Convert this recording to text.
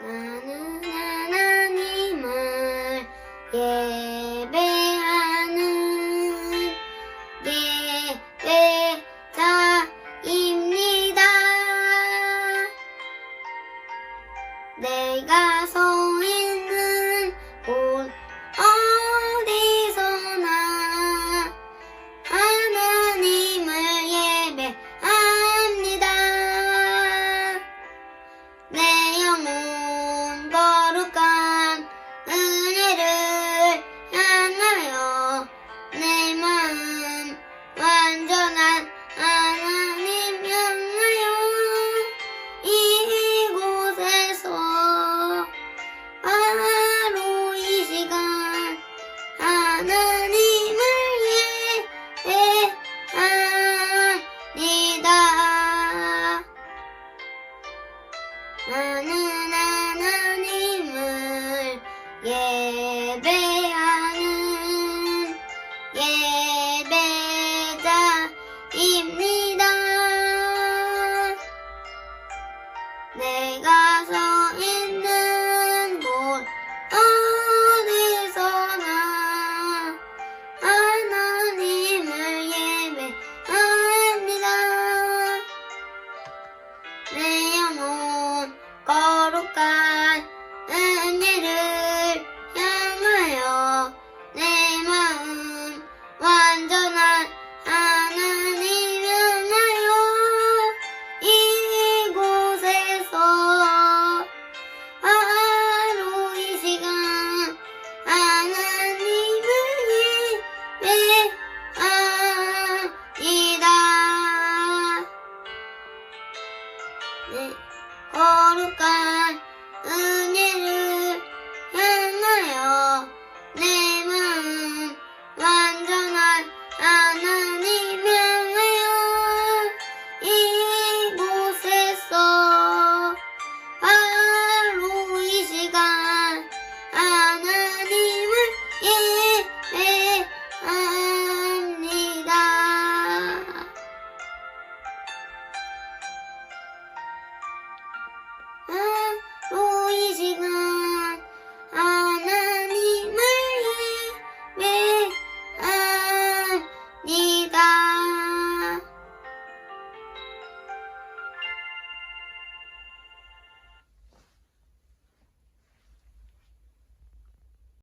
사랑하는 하나님을 예배하는 예배자입니다. 내가 서 Oh. ね、オール、うねる、やんなよ。い字が